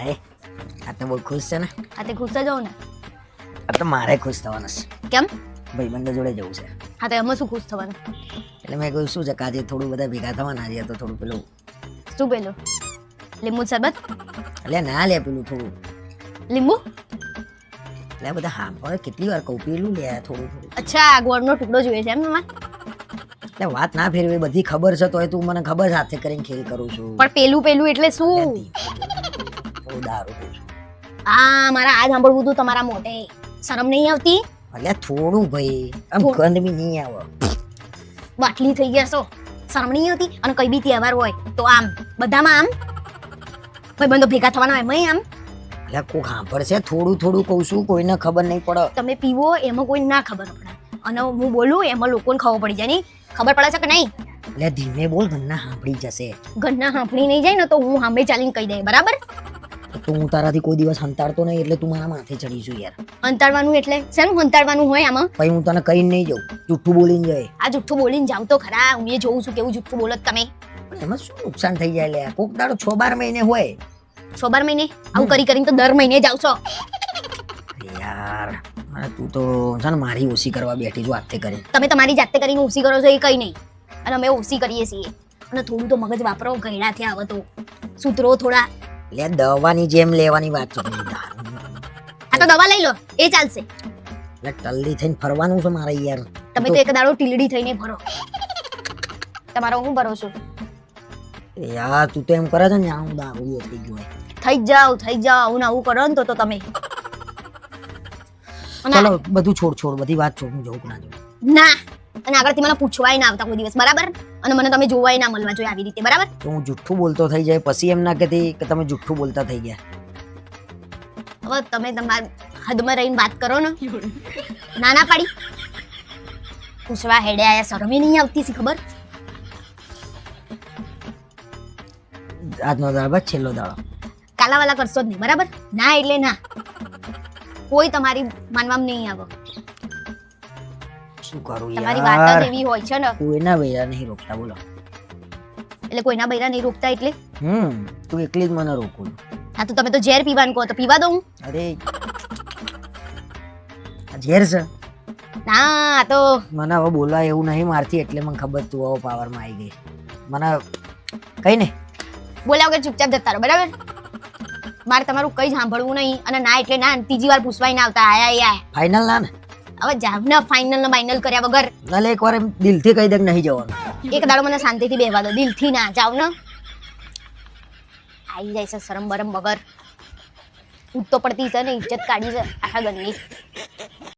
હાય આ તો બહુ ખુશ છે ને? આ તે ખુશ જ હોઉં ને. આ તો મારે ખુશ થવાનું છે. કેમ? ભાઈબંધો જોડે જવું છે. હા તો એમાં શું ખુશ થવાનું? એટલે મેં કહ્યું શું છે કે આજે થોડું બધા ભેગા થવાના છે તો થોડું પેલું શું પેલું? લીંબુ શરબત? એટલે ના લે પેલું થોડું. લીંબુ? એટલે બધા હા પણ કેટલી વાર કહું પેલું લે થોડું થોડું. અચ્છા ગોળનો ટુકડો જોઈએ છે એમ તમારે? એટલે વાત ના ફેરવી બધી ખબર છે તોય તું મને ખબર સાથે કરીને ખેલ કરું છું. પણ પેલું પેલું એટલે શું? થોડું દારૂ પીઉં છું. આ મારા આ સાંભળવું હતું તમારા મોઢે શરમ નહીં આવતી? અલ્યા થોડું ભાઈ આમ ગંધ બી નહીં આવે. બાટલી થઈ ગયા છો. શરમ નહીં આવતી? અને કઈ બી તહેવાર હોય તો આમ બધામાં આમ? ભાઈ બંધો ભેગા થવાના એમાંય આમ? એટલે કોઈ સાંભળશે? થોડું થોડું કહું છું કોઈને ખબર નહીં પડે. તમે પીવો એમાં કોઈ ના ખબર પડે. અને હું બોલું એમાં લોકોને ખબર પડી જાય નહીં. ખબર પડે છે કે નહીં? એટલે ધીમે બોલ ઘરના સાંભળી જશે. ઘરના સાંભળી નહીં જાય ને તો હું સાંભળી ચાલીને કહી દે બરાબર? તો હું તારાથી કોઈ દિવસ હંતાડતો નહીં એટલે તું મારા માથે ચડીશું યાર. અંતાડવાનું એટલે શેનું અંતાડવાનું હોય આમાં? ભાઈ હું તને કહીને નહીં જાઉં. જુઠ્ઠું બોલીને જાય. આ જુઠ્ઠું બોલીને જાઉં તો ખરા. હું એ જોઉં છું કેવું જુઠ્ઠું બોલો તમે. પણ એમાં શું નુકસાન થઈ જાય લે? કોક દાડો છ બાર મહિને હોય. છ બાર મહિને? આવું કરી કરીને તો દર મહિને જાવ છો યાર મને તું તો છે ને મારી ઓછી કરવા બેઠી છું હાથે કરી તમે તમારી જાતે કરીને ઓછી કરો છો એ કઈ નહીં. અને અમે ઓછી કરીએ છીએ. અને થોડું તો મગજ વાપરો ગયડા થયા હવે તો. સૂત્રો થોડા લે દવાની જેમ લેવાની વાત છે. આ તો દવા લઈ લો એ ચાલશે. લે ટલ્લી થઈને ફરવાનું છે મારે યાર. તમે તો એક દાડો ટીલડી થઈને ભરો તમારો હું ભરો છું? યાર તું તો એમ કરે છે ને હું દારૂ થઈ ગયો. થઈ જાવ થઈ જાવ આવું ને આવું કરો ને તો તો તમે. ચલો બધું છોડ છોડ બધી વાત છોડ હું જવું ના જવું ના. અને આગળથી મને પૂછવાય ના આવતા કોઈ દિવસ બરાબર? અને મને તમે જોવાય ના મળવા જોઈએ આવી રીતે બરાબર? તો હું જુઠ્ઠું બોલતો થઈ જાય પછી એમ ના કહેતી કે તમે જુઠ્ઠું બોલતા થઈ ગયા. હવે તમે તમારા હદમાં રહીને વાત કરો ને. ના ના પાડી. પૂછવા હેડે આયા શરમે નહીં આવતી સી ખબર? આજનો દાડો બસ છેલ્લો દાડો. કાલાવાલા કરશો જ નહીં બરાબર? ના એટલે ના. કોઈ તમારી માનવામાં નહીં આવે. શું કરું તમારી વાત જ એવી હોય છે ને. કોઈના બૈરા નહીં રોકતા બોલો. એટલે કોઈના બૈરા નહીં રોકતા એટલે? હમ તું એકલી જ મને રોકું. હા તો તમે તો ઝેર પીવાનું કહો તો પીવા દઉં અરે આ ઝેર છે? ના તો મને હવે બોલવા એવું નહીં મારતી એટલે મને ખબર તું હવે પાવરમાં આવી ગઈ. મને કઈ ને બોલ્યા વગર ચૂપચાપ જતા રહો બરાબર? મારે તમારું કઈ સાંભળવું નહીં અને ના એટલે ના ત્રીજી વાર પૂછવાય ના આવતા આયા આયા. ફાઇનલ ના ને? હવે જાવ ને ફાઇનલ ને ફાઇનલ કર્યા વગર. એટલે એકવાર એમ દિલથી કહી દે કે નહીં જવાનું. એક દાડો મને શાંતિથી બેહવા દો દિલથી ના જાવ ને. આવી જાય છે શરમ બરમ વગર. ઉઠ તો પડતી છે ને ઇજ્જત કાઢી છે આખા ઘરની.